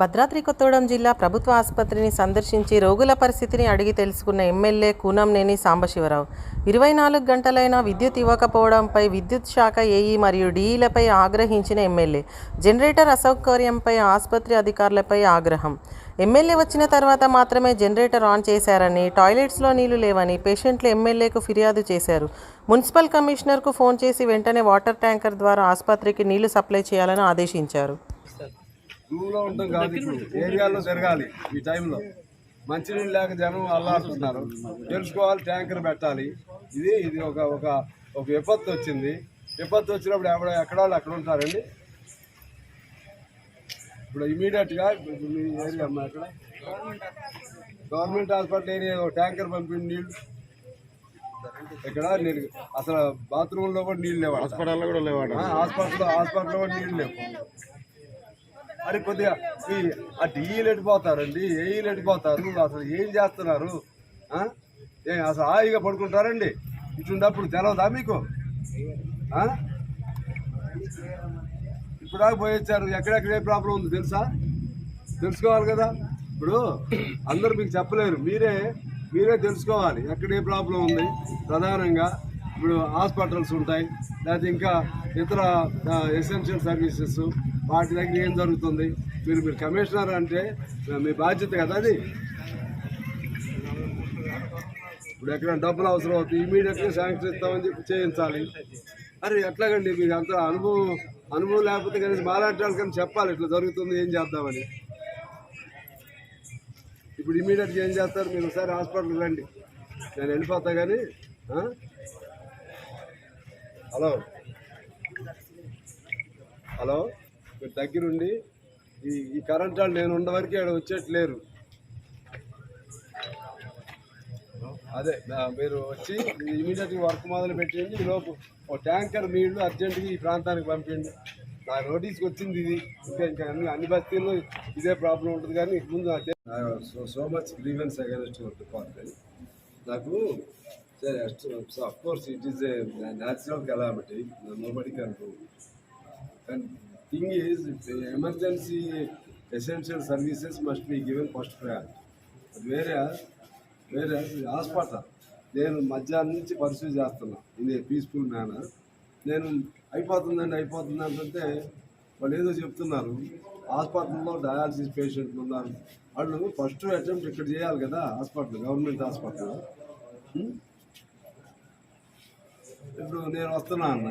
భద్రాద్రి కొత్తగూడెం జిల్లా ప్రభుత్వ ఆసుపత్రిని సందర్శించి రోగుల పరిస్థితిని అడిగి తెలుసుకున్న ఎమ్మెల్యే కూనంనేని సాంబశివరావు. ఇరవై నాలుగు గంటలైనా విద్యుత్ ఇవ్వకపోవడంపై విద్యుత్ శాఖ ఏఈ మరియు డీఈలపై ఆగ్రహించిన ఎమ్మెల్యే. జనరేటర్ అసౌకర్యంపై ఆసుపత్రి అధికారులపై ఆగ్రహం. ఎమ్మెల్యే వచ్చిన తర్వాత మాత్రమే జనరేటర్ ఆన్ చేశారని టాయిలెట్స్లో నీళ్ళు లేవని పేషెంట్లు ఎమ్మెల్యేకు ఫిర్యాదు చేశారు. మున్సిపల్ కమిషనర్కు ఫోన్ చేసి వెంటనే వాటర్ ట్యాంకర్ ద్వారా ఆసుపత్రికి నీళ్ళు సప్లై చేయాలని ఆదేశించారు. రూమ్లో ఉంటాం కాదు ఇప్పుడు. ఏరియాలో తిరగాలి ఈ టైంలో. మంచినీళ్ళు లేక జనం అల్లాడుతున్నారు. తెలుసుకోవాలి ట్యాంకర్ పెట్టాలి. ఇది ఇది ఒక ఒక ఒక విపత్తు వచ్చింది. విపత్తు వచ్చినప్పుడు ఎక్కడ ఎక్కడ వాళ్ళు అక్కడ ఉంటారండి? ఇప్పుడు ఇమీడియట్గా మీ ఏరియా అమ్మా అక్కడ గవర్నమెంట్ హాస్పిటల్ ఏరియా ఒక ట్యాంకర్ పంపిండి నీళ్ళు. ఇక్కడ నీళ్ళు. అసలు బాత్రూంలో కూడా నీళ్ళు లేవు హాస్పిటల్లో కూడా లేవు హాస్పిటల్ హాస్పిటల్లో కూడా నీళ్ళు లేవు. మరి కొద్దిగా ఈ ఆ డిఈలు ఎట్టిపోతారండి ఏఈలు ఎట్టిపోతారు అసలు ఏం చేస్తున్నారు? ఏ అసలు హాయిగా పడుకుంటారండి. ఇటుండప్పుడు తెలవదా మీకు? ఇప్పుడు పోయొచ్చారు పోయి వచ్చారు. ఎక్కడెక్కడ ఏ ప్రాబ్లం ఉంది తెలుసా? తెలుసుకోవాలి కదా. ఇప్పుడు అందరూ మీకు చెప్పలేరు. మీరే మీరే తెలుసుకోవాలి ఎక్కడ ఏ ప్రాబ్లం ఉంది ప్రధానంగా. ఇప్పుడు హాస్పిటల్స్ ఉంటాయి లేకపోతే ఇంకా ఇతర ఎసెన్షియల్ సర్వీసెస్ వాటి దగ్గర ఏం జరుగుతుంది? మీరు మీరు కమిషనర్ అంటే మీ బాధ్యత కదా అది? ఇప్పుడు ఎక్కడ డబ్బులు అవసరం అవుతుంది ఇమీడియట్గా శాంక్షన్ ఇస్తామని చెప్పి చేయించాలి. అరే ఎట్లాగండి? మీకు అంత అనుభవం అనుభవం లేకపోతే కనీసం మాలాంటి కానీ చెప్పాలి. ఇట్లా జరుగుతుంది ఏం చేద్దామని. ఇప్పుడు ఇమీడియట్గా ఏం చేస్తారు? మీరు ఒకసారి హాస్పిటల్కి రండి. నేను వెళ్ళిపోతా కానీ హలో? హలో? దగ్గరుండి ఈ ఈ కరెంట్ వాళ్ళు నేను ఉన్న వరకు ఇక్కడ వచ్చేట్లేరు. అదే మీరు వచ్చి ఇమీడియట్గా వర్క్ మొదలు పెట్టండి ఈలోపు లోపు ఓ ట్యాంకర్ నీళ్ళు అర్జెంటుగా ఈ ప్రాంతానికి పంపించండి. నా నోటీస్కి వచ్చింది ఇది. ఇంకా ఇంకా అన్ని అన్ని బస్తీల్లో ఇదే ప్రాబ్లం ఉంటుంది కానీ ముందు so so much grievance against your department నాకు of course it is a natural calamity nobody కానీ thing is emergency essential services must be given first priority వేరే వేరే హాస్పిటల్ నేను మధ్యాహ్నం నుంచి పర్సూ చేస్తున్నా ఇన్ ఏ పీస్ఫుల్ మేనర్ నేను అయిపోతుందండి అయిపోతుంది అంటే వాళ్ళు ఏదో చెప్తున్నారు. హాస్పిటల్లో డయాలసిస్ పేషెంట్లు ఉన్నారు. వాళ్ళు ఫస్ట్ అటెంప్ట్ ఇక్కడ చేయాలి కదా హాస్పిటల్ గవర్నమెంట్ హాస్పిటల్. ఇప్పుడు నేను వస్తున్నా అన్న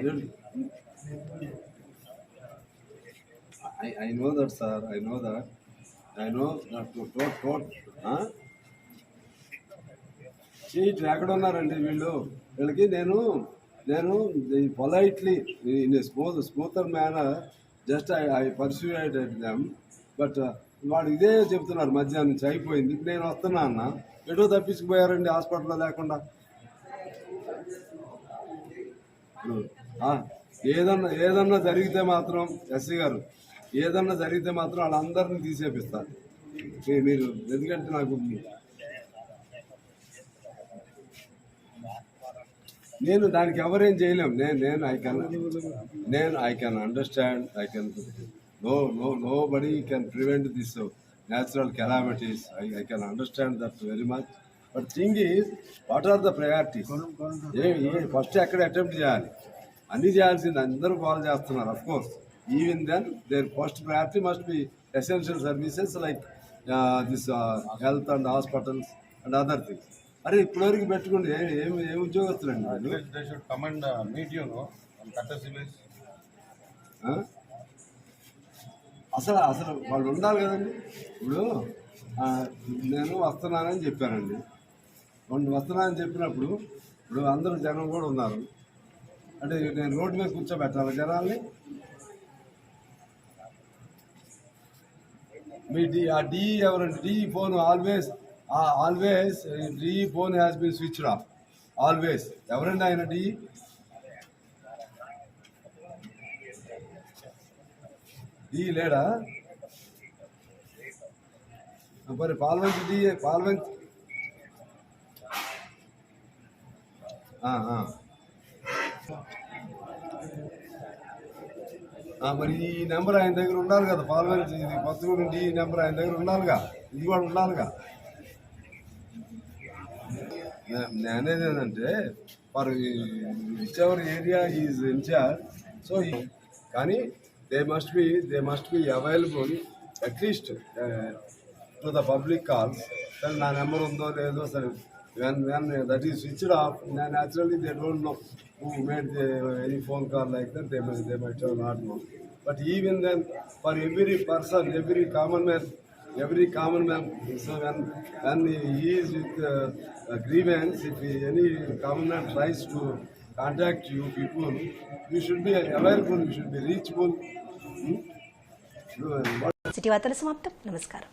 I, I know that, sir. I know that. I know that. Tot, tot, ఎక్కడ ఉన్నారండి వీళ్ళు. వీళ్ళకి నేను నేను politely in smooth smoother manner just I I persuade them but వాడు ఇదే చెప్తున్నారు మధ్యాహ్నం నుంచి. అయిపోయింది. ఇప్పుడు నేను వస్తున్నా అన్న. ఎటో తప్పించుకుపోయారండి హాస్పిటల్లో లేకుండా? ఏదన్నా ఏదన్నా జరిగితే మాత్రం ఎస్సీ గారు ఏదన్నా జరిగితే మాత్రం వాళ్ళందరినీ తీసేపిస్తారు మీరు ఎందుకంటే నాకు నేను దానికి ఎవరేం చేయలేం. నేను నేను ఐ కెన్ నేను I can understand I can no no nobody can prevent this natural calamities I I can understand that very much but thing is what are the priorities a first ఎక్కడ attempt చేయాలి? అన్ని చేయాల్సింది అందరూ follow చేస్తున్నారు of course even then there first priority must be essential services like this health and hospitals and other things అరే ఇప్పటివరకు పెట్టుకోండి ఏ- ఏం ఉద్యోగస్తులండి and uh, meet you, no, on courtesy basis. ఆ? అసలు అసలు వాళ్ళు ఉండాలి కదండి. ఇప్పుడు నేను వస్తున్నానని చెప్పానండి వాళ్ళు వస్తున్నానని చెప్పినప్పుడు ఇప్పుడు అందరూ జనం కూడా ఉన్నారు. అంటే నేను రోడ్డు మీద కూర్చోబెట్టాలి జనాల్ని. మీ డి ఆ డి ఎవరండి the phone always always the phone has been switched off always ఎవరండి ఆయన డి డి లేడా మరి పాల్వంచి డి పాల్వంచి ఆ, ఆ. ఆ, మరి ఈ నెంబర్ ఆయన దగ్గర ఉండాలి కదా పార్లమెంట్ ఇది పద్దుగుడి నుండి ఈ నెంబర్ ఆయన దగ్గర ఉండాలిగా ఇది కూడా ఉండాలిగా. నేనేది నేను ఏంటంటే for which ever area is incharge so కానీ they must be they must be available at least to the public calls సరే నా నెంబర్ ఉందో లేదో సరే When, when uh, that is switched off, naturally they don't know who made the, any phone call like that, they might, they might have not known. But even then, for every person, every common man, every common man, so when, when he is with uh, a grievance, if he, any common man tries to contact you people, you should be available, you should be reachable. Hmm? So, what... city ವಾರ್ತೆಯಲ್ಲಿ